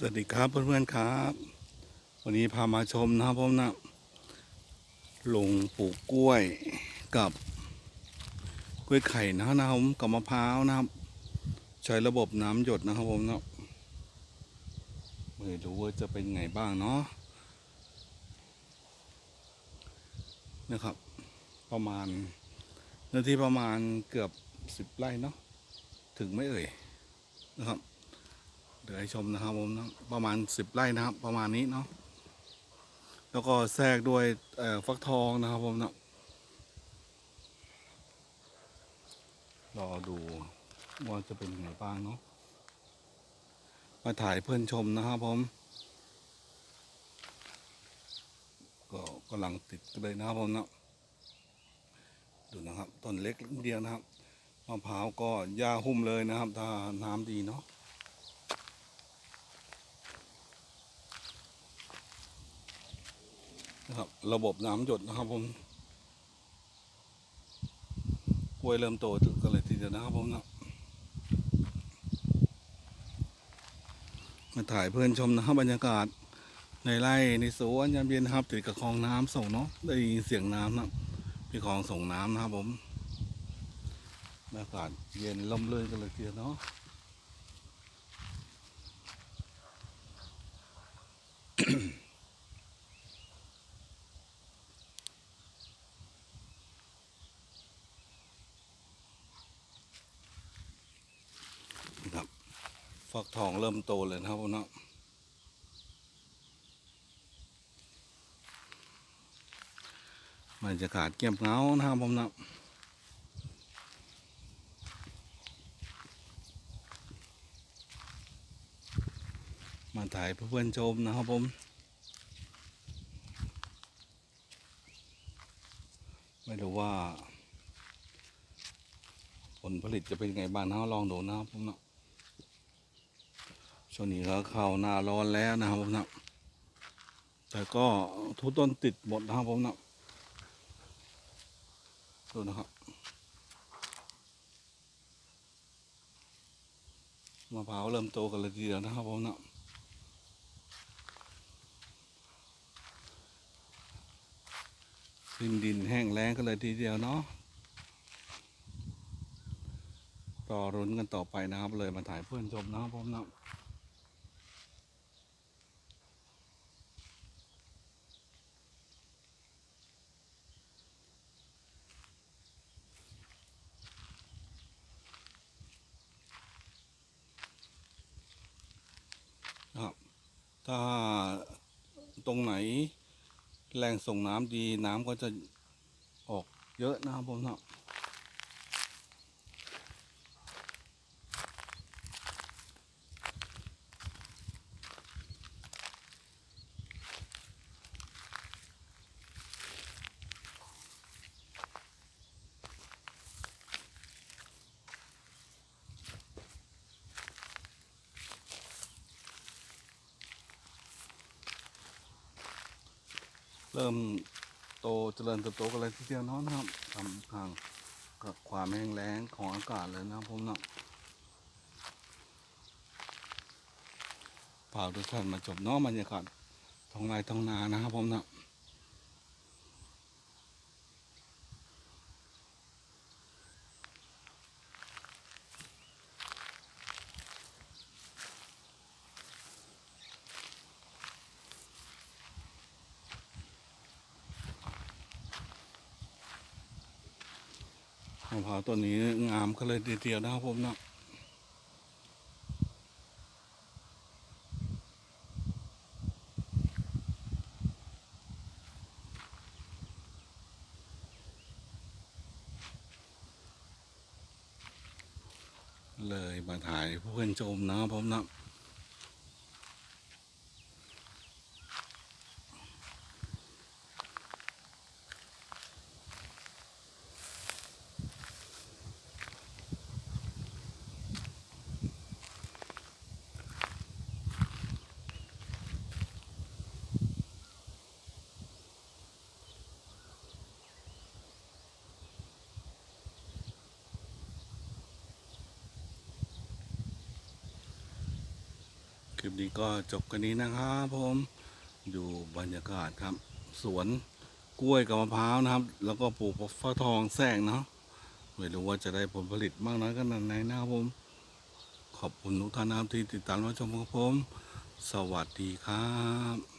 สวัสดีครับเพื่อนๆครับ วันนี้พามาชมนะครับผมนะลงปลูกกล้วยกับกล้วยไข่นะครับนะผมกับมะพร้าวนะครับ ใช้ระบบน้ำหยดนะครับผมนะไม่รู้ว่าจะเป็นไงบ้างเนาะนะครับ ประมาณนื้อที่ประมาณเกือบสิบไร่เนาะถึงไม่เอ่ยนะครับ ดี๋ยวให้ชมนะครับผมนะประมาณสิบไร่นะครับ ประมาณนี้เนาะแล้วก็แทรกด้วยฟักทองนะครับผมนะรอดูว่าจะเป็นยังไงบ้างเนาะมาถ่ายเพื่อนชมนะครับผมก็กำลังติดกันเลยนะครับผมเนาะดูนะครับต้นเล็กเดียวนะครับมะพร้าวก็หญ้าหุ้มเลยนะครับ ถ้าน้ำดีเนาะ นะครับ ระบบน้ำหยดนะครับผมกล้วยเริ่มโตกันเลยทีเดียวนะครับผมนะมาถ่ายเพื่อนชมนะครับบรรยากาศ ในไร่ในสวนยามเย็นนะครับติดกับคลองน้ำส่งเนาะได้ยินเสียงน้ำนะครับมีคลองส่งน้ำนะครับผมบรรยากาศเย็นล่มลื่นกันเลยทีเดียวเนาะ นะครับ ฟักทองเริ่มโตเลยนะครับผมเนาะบรรยากาศเงียบเงานะครับผมเนาะมาถ่ายเพื่อนๆชมนะครับผม ไม่รู้ว่า ผลผลิตจะเป็นไงบ้างนะลองดูนะครับผมเนาะ ช่วงนี้ก็เข้าหน้าร้อนแล้วนะครับผมนะแต่ก็ทุกต้นติดหมดนะครับผมนะดูนะครับมะพร้าวเริ่มโตกันเลยทีเดียวนะครับผมนะดินดินแห้งแล้งกันเลยทีเดียวเนาะรอรุ้นกันต่อไปนะครับ เลยมาถ่ายเพื่อนชมนะครับผมนะ ถ้าตรงไหนแรงส่งน้ำดีน้ำก็จะออกเยอะนะครับผมนะ เริ่มโตเจริญเติบโตกันเลยทีเดียวเนาะนะครับทำทางกับความแห้งแล้งของอากาศเลยนะครับผมเนาะฝากทุกท่านมาจบเนาะบรรยากาศท้องไร่ท้องนานะครับผมเนาะะพร้าวต้นนี้งามกันเลยเดียวนะครับผมเนาะเลยมาถ่ายเพื่อนชมนะครับผมเนาะ ลิปนี้ก็จบกันนี้นะครับผมอยู่บรรยากาศครับ สวนกล้วยกับมะพร้าวนะครับ แล้วก็ปลูกฟักทองแซงเนาะไม่รู้ว่าจะได้ผลผลิตมากน้อยขนาดไหนนะครับผม ขอบคุณทุกท่านนะครับที่ติดตามรับชมของผม สวัสดีครับ